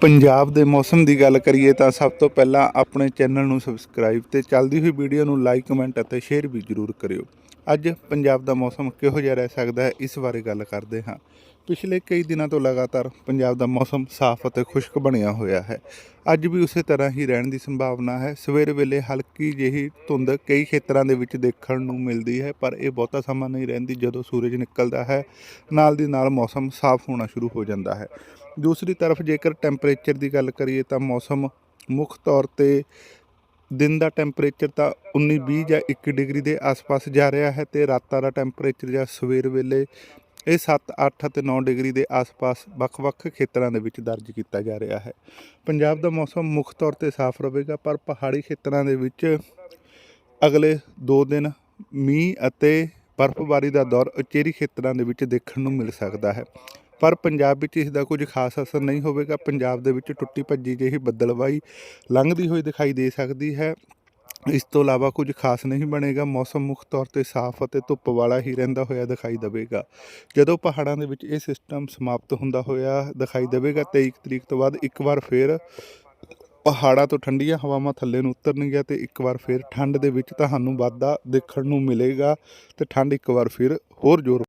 ਪੰਜਾਬ ਦੇ ਮੌਸਮ ਦੀ ਗੱਲ ਕਰੀਏ ਤਾਂ ਸਭ ਤੋਂ ਪਹਿਲਾਂ ਆਪਣੇ ਚੈਨਲ ਨੂੰ ਸਬਸਕ੍ਰਾਈਬ ਤੇ ਚੱਲਦੀ ਹੋਈ ਵੀਡੀਓ ਨੂੰ ਲਾਈਕ ਕਮੈਂਟ ਅਤੇ ਸ਼ੇਅਰ ਵੀ ਜ਼ਰੂਰ ਕਰਿਓ। ਅੱਜ ਪੰਜਾਬ ਦਾ ਮੌਸਮ ਕਿਹੋ ਜਿਹਾ ਰਹਿ ਸਕਦਾ ਹੈ, ਇਸ ਬਾਰੇ ਗੱਲ ਕਰਦੇ ਹਾਂ। ਪਿਛਲੇ ਕਈ ਦਿਨਾਂ ਤੋਂ ਲਗਾਤਾਰ ਪੰਜਾਬ ਦਾ ਮੌਸਮ ਸਾਫ਼ ਅਤੇ ਖੁਸ਼ਕ ਬਣਿਆ ਹੋਇਆ ਹੈ। ਅੱਜ ਵੀ ਉਸੇ ਤਰ੍ਹਾਂ ਹੀ ਰਹਿਣ ਦੀ ਸੰਭਾਵਨਾ ਹੈ। ਸਵੇਰ ਵੇਲੇ ਹਲਕੀ ਜਿਹੀ ਧੁੰਦ ਕਈ ਖੇਤਰਾਂ ਦੇ ਵਿੱਚ ਦੇਖਣ ਨੂੰ ਮਿਲਦੀ ਹੈ, ਪਰ ਇਹ ਬਹੁਤਾ ਸਮਾਂ ਨਹੀਂ ਰਹਿੰਦੀ ਜਦੋਂ ਸੂਰਜ ਨਿਕਲਦਾ ਹੈ। ਨਾਲ ਦੀ ਨਾਲ ਮੌਸਮ ਸਾਫ਼ ਹੋਣਾ ਸ਼ੁਰੂ ਹੋ ਜਾਂਦਾ ਹੈ। ਦੂਸਰੀ ਤਰਫ ਜੇਕਰ ਟੈਂਪਰੇਚਰ ਦੀ ਗੱਲ ਕਰੀਏ ਤਾਂ ਮੌਸਮ ਮੁੱਖ ਤੌਰ ਤੇ ਦਿਨ ਦਾ ਟੈਂਪਰੇਚਰ ਤਾਂ 19 20 ਜਾਂ 21 ਡਿਗਰੀ ਦੇ ਆਸ-ਪਾਸ ਜਾ ਰਿਹਾ ਹੈ ਤੇ ਰਾਤਾਂ ਦਾ ਟੈਂਪਰੇਚਰ ਜਾਂ ਸਵੇਰ ਵੇਲੇ ਇਹ 7 8 ਅਤੇ 9 ਡਿਗਰੀ ਦੇ ਆਸ-ਪਾਸ ਵੱਖ-ਵੱਖ ਖੇਤਰਾਂ ਦੇ ਵਿੱਚ ਦਰਜ ਕੀਤਾ ਜਾ ਰਿਹਾ ਹੈ। ਪੰਜਾਬ ਦਾ ਮੌਸਮ ਮੁੱਖ ਤੌਰ ਤੇ ਸਾਫ਼ ਰਹੇਗਾ, ਪਰ ਪਹਾੜੀ ਖੇਤਰਾਂ ਦੇ ਵਿੱਚ ਅਗਲੇ 2 ਦਿਨ ਮੀਂਹ ਅਤੇ ਬਰਫ਼ਬਾਰੀ ਦਾ ਦੌਰ ਉਚੇਰੀ ਖੇਤਰਾਂ ਦੇ ਵਿੱਚ ਦੇਖਣ ਨੂੰ ਮਿਲ ਸਕਦਾ ਹੈ। ਪਰ ਪੰਜਾਬ ਵਿੱਚ ਇਸ ਦਾ ਕੁਝ ਖਾਸ ਅਸਰ ਨਹੀਂ ਹੋਵੇਗਾ। ਪੰਜਾਬ ਦੇ ਵਿੱਚ ਟੁੱਟੀ ਭੱਜੀ ਜਿਹੀ ਬੱਦਲਵਾਈ ਲੰਘਦੀ ਹੋਈ ਦਿਖਾਈ ਦੇ ਸਕਦੀ ਹੈ। ਇਸ ਤੋਂ ਇਲਾਵਾ ਕੁਝ ਖਾਸ ਨਹੀਂ ਬਣੇਗਾ। ਮੌਸਮ ਮੁੱਖ ਤੌਰ ਤੇ ਸਾਫ਼ ਅਤੇ ਧੁੱਪ ਵਾਲਾ ਹੀ ਰਹਿੰਦਾ ਹੋਇਆ ਦਿਖਾਈ ਦੇਵੇਗਾ। ਜਦੋਂ ਪਹਾੜਾਂ ਦੇ ਵਿੱਚ ਇਹ ਸਿਸਟਮ ਸਮਾਪਤ ਹੁੰਦਾ ਹੋਇਆ ਦਿਖਾਈ ਦੇਵੇਗਾ 23 ਤਰੀਕ ਤੋਂ ਬਾਅਦ ਇੱਕ ਵਾਰ ਫੇਰ ਪਹਾੜਾਂ ਤੋਂ ਠੰਡੀਆਂ ਹਵਾਵਾਂ ਥੱਲੇ ਨੂੰ ਉਤਰਨਗੀਆਂ ਤੇ ਇੱਕ ਵਾਰ ਫਿਰ ਠੰਡ ਦੇ ਵਿੱਚ ਤੁਹਾਨੂੰ ਵਾਧਾ ਦੇਖਣ ਨੂੰ ਮਿਲੇਗਾ ਤੇ ਠੰਡ ਇੱਕ ਵਾਰ ਫਿਰ ਹੋਰ ਜ਼ੋਰ